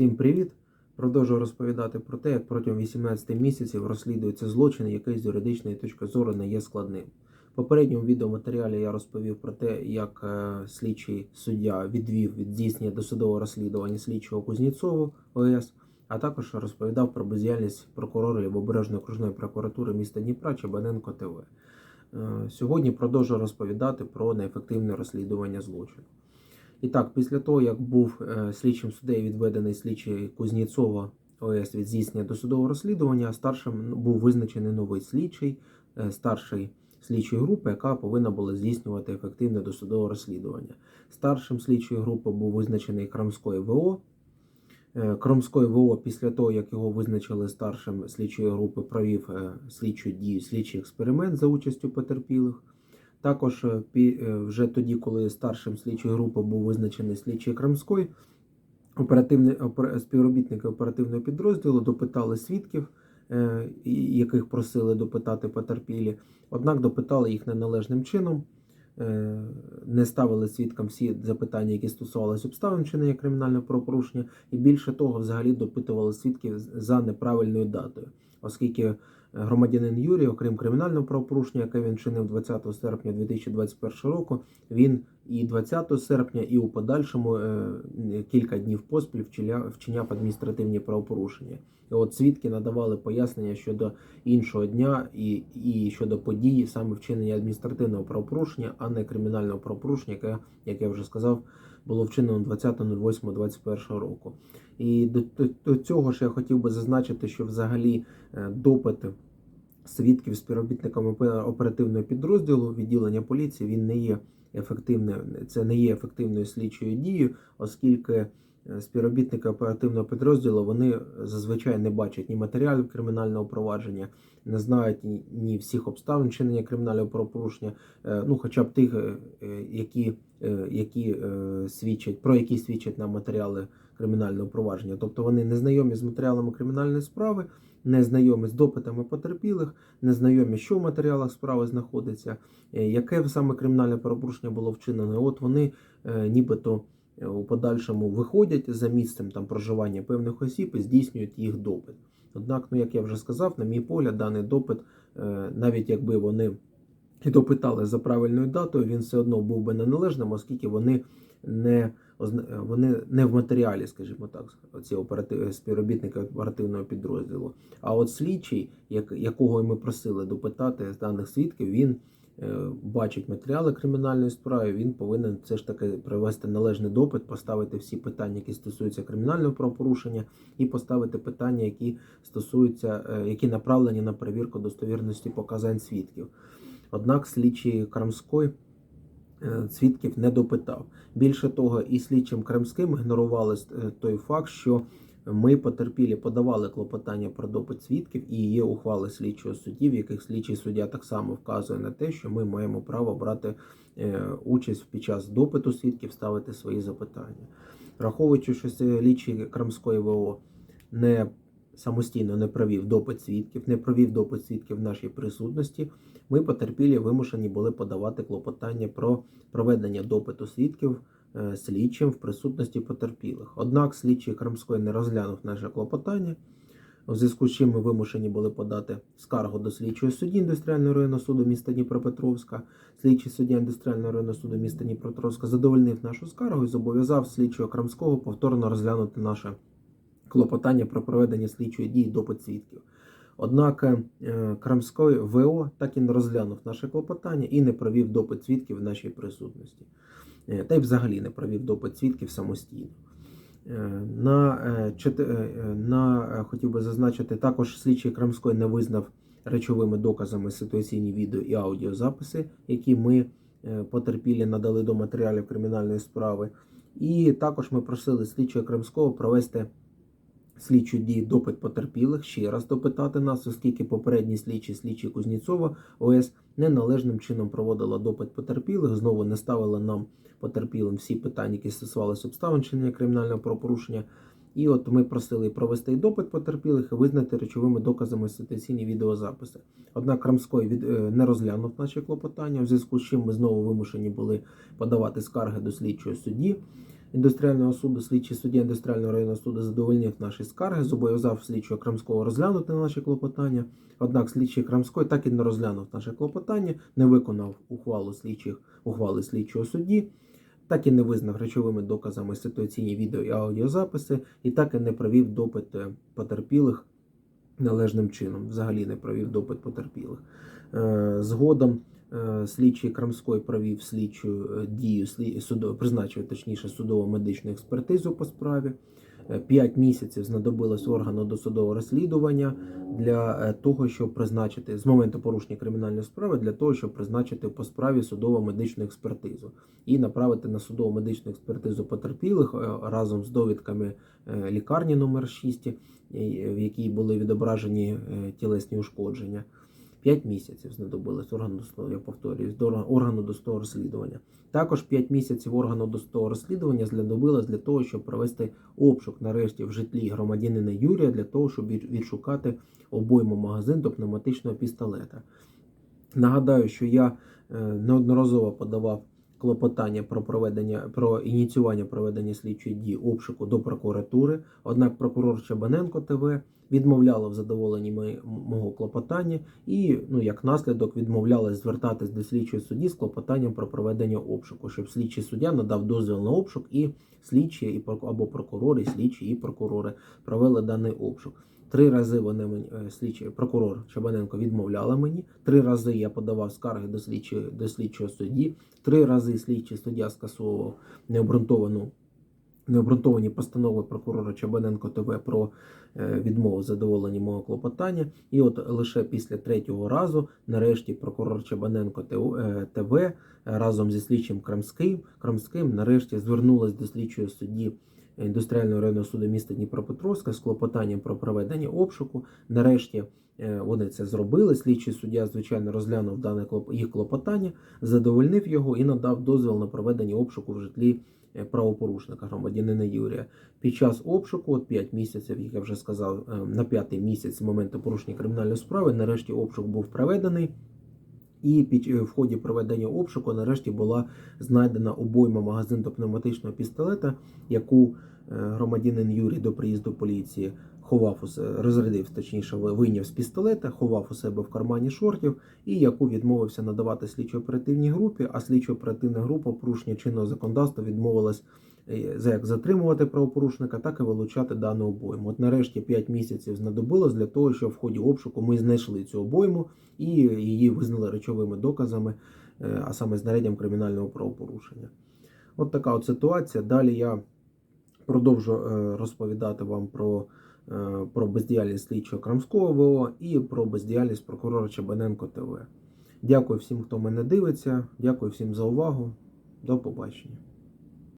Всім привіт! Продовжую розповідати про те, як протягом 18 місяців розслідується злочин, який з юридичної точки зору не є складним. В попередньому відеоматеріалі я розповів про те, як е, слідчий суддя відвів від здійснення досудового розслідування слідчого Кузнєцову ОС, а також розповідав про бездіяльність прокурора Лівобережної окружної прокуратури міста Дніпра Чебаненко ТВ. Е, Сьогодні продовжую розповідати про неефективне розслідування злочину. І так, після того, як був е, слідчим суддею відведений слідчий Кузнєцова ОС від здійснення досудового розслідування, старшим був визначений новий слідчий, е, старший слідчої групи, яка повинна була здійснювати ефективне досудове розслідування. Старшим слідчої групи був визначений Крамської ВО. Е, Кромської ВО після того, як його визначили старшим слідчої групи, провів слідчу дію, слідчий експеримент за участю потерпілих. Також е, е, вже тоді, коли старшим слідчої групи був визначений слідчий Крамської, оперативні опер- співробітники оперативного підрозділу допитали свідків, е, яких просили допитати потерпілі. Однак допитали їх неналежним чином, не ставили свідкам всі запитання, які стосувалися обставин вчинення кримінального правопорушення, і більше того, взагалі допитували свідків за неправильною датою, оскільки громадянин Юрій, окрім кримінального правопорушення, яке він чинив 20 серпня 2021 року, він і 20 серпня, і у подальшому е, кілька днів поспіль вчиняв, адміністративні правопорушення. І от свідки надавали пояснення щодо іншого дня і, і щодо події саме вчинення адміністративного правопорушення, а не кримінального правопорушення, яке, як я вже сказав, було вчинено 20.08.21 року. І до, до, до цього ж я хотів би зазначити, що взагалі е, допити свідків співробітниками опе- оперативного підрозділу відділення поліції він не є ефективним. Це не є ефективною слідчою дією, оскільки співробітники оперативного підрозділу вони зазвичай не бачать ні матеріалів кримінального провадження, не знають ні, всіх обставин чинення кримінального правопорушення, е, ну хоча б тих, е, е, які, е, які е, свідчать про які свідчать нам матеріали кримінального провадження. Тобто вони не знайомі з матеріалами кримінальної справи, не знайомі з допитами потерпілих, не знайомі, що в матеріалах справи знаходиться, е, яке саме кримінальне правопорушення було вчинено. І От вони е, нібито е, у подальшому виходять за місцем там проживання певних осіб і здійснюють їх допит. Однак, ну як я вже сказав, на мій погляд, даний допит, е, навіть якби вони і допитали за правильною датою, він все одно був би неналежним, оскільки вони не вони не в матеріалі, скажімо так, ці оператив співробітники оперативного підрозділу. А от слідчий, як, якого ми просили допитати з даних свідків, він е, бачить матеріали кримінальної справи. Він повинен все ж таки привести належний допит, поставити всі питання, які стосуються кримінального правопорушення, і поставити питання, які стосуються, е, які направлені на перевірку достовірності показань свідків. Однак слідчий Крамський е, свідків не допитав. Більше того, і слідчим Кримським ігнорували е, той факт, що ми потерпілі подавали клопотання про допит свідків і є ухвали слідчого судді, в яких слідчий суддя так само вказує на те, що ми маємо право брати е, участь під час допиту свідків, ставити свої запитання. Враховуючи, що слідчий Кримської ВО не самостійно не провів допит свідків, не провів допит свідків в нашій присутності, ми потерпілі вимушені були подавати клопотання про проведення допиту свідків слідчим в присутності потерпілих. Однак слідчий Крамської не розглянув наше клопотання, у зв'язку з чим ми вимушені були подати скаргу до слідчого судді індустріального районного суду міста Дніпропетровська. Слідчий суддя індустріального районного суду міста Дніпропетровська задовольнив нашу скаргу і зобов'язав слідчого Крамського повторно розглянути наше клопотання про проведення слідчої дії допит свідків. Однак е, Крамський ВО так і не розглянув наше клопотання і не провів допит свідків в нашій присутності. Е, Та й взагалі не провів допит свідків самостійно. Е, На, е, на хотів би зазначити, також слідчий Крамської не визнав речовими доказами ситуаційні відео і аудіозаписи, які ми потерпілі надали до матеріалів кримінальної справи. І також ми просили слідчого Кримського провести слідчу дію допит потерпілих, ще раз допитати нас, оскільки попередній слідчий слідчий Кузніцова ОС неналежним чином проводила допит потерпілих, знову не ставила нам потерпілим всі питання, які стосувалися обставин чинення кримінального правопорушення. І от ми просили провести допит потерпілих і визнати речовими доказами ситуаційні відеозаписи. Однак Крамський від, е, не розглянув наші клопотання, у зв'язку з чим ми знову вимушені були подавати скарги до слідчого судді. Індустріального суду, слідчий суддя індустріального районного суду задовольнив наші скарги, зобов'язав слідчого Крамського розглянути наші клопотання. Однак слідчий Крамський так і не розглянув наше клопотання, не виконав ухвалу слідчих ухвали слідчого судді, так і не визнав речовими доказами ситуаційні відео і аудіозаписи, і так і не провів допит е, потерпілих належним чином. Взагалі не провів допит потерпілих. Е, Згодом слідчий Крамський провів слідчу е, дію, судо- призначив точніше судово-медичну експертизу по справі. Е, П'ять місяців знадобилось органу досудового розслідування для е, того, щоб призначити з моменту порушення кримінальної справи, для того, щоб призначити по справі судово-медичну експертизу і направити на судово-медичну експертизу потерпілих е, разом з довідками е, лікарні номер 6, е, в якій були відображені е, тілесні ушкодження. П'ять місяців знадобилось органу досудового, я повторююсь, до орга- органу досудового розслідування. Також 5 місяців органу досудового розслідування знадобилось для того, щоб провести обшук нарешті в житлі громадянина Юрія для того, щоб відшукати обойму магазин до пневматичного пістолета. Нагадаю, що я е, неодноразово подавав клопотання про проведення про ініціювання проведення слідчої дії обшуку до прокуратури. Однак прокурор Чабаненко ТВ відмовляла в задоволенні мого клопотання і, ну як наслідок, відмовлялась звертатись до слідчої судді з клопотанням про проведення обшуку, щоб слідчий суддя надав дозвіл на обшук, і слідчі і або прокурори, слідчі і прокурори провели даний обшук. Три рази вони мені е, слідчий прокурор Чабаненко відмовляла мені. Три рази я подавав скарги до слідчого до слідчого судді. Три рази слідчий суддя скасовував необґрунтовану необґрунтовані постанови прокурора Чабаненко ТВ про е, відмову задоволення мого клопотання. І от лише після третього разу, нарешті, прокурор Чабаненко е, ТВ разом зі слідчим Крамським, Крамським нарешті звернулась до слідчого судді індустріального районного суду міста Дніпропетровська з клопотанням про проведення обшуку. Нарешті е, вони це зробили. Слідчий суддя, звичайно, розглянув дане їх клопотання, задовольнив його і надав дозвіл на проведення обшуку в житлі е, правопорушника громадянина Юрія. Під час обшуку, от 5 місяців, як я вже сказав, е, на п'ятий місяць з моменту порушення кримінальної справи, нарешті обшук був проведений. І під е, в ході проведення обшуку нарешті була знайдена обойма магазин до пневматичного пістолета, яку е, громадянин Юрій до приїзду поліції ховав у розрядив, точніше, вийняв з пістолета, ховав у себе в кармані шортів, і яку відмовився надавати слідчо-оперативній групі, а слідчо-оперативна група порушення чинного законодавства відмовилась як затримувати правопорушника, так і вилучати дану обойму. От нарешті 5 місяців знадобилось для того, щоб в ході обшуку ми знайшли цю обойму і її визнали речовими доказами, е, а саме знаряддям кримінального правопорушення. От така от ситуація. Далі я продовжу е, розповідати вам про, е, про бездіяльність слідчого Крамського ВО і про бездіяльність прокурора Чабаненко ТВ. Дякую всім, хто мене дивиться. Дякую всім за увагу. До побачення.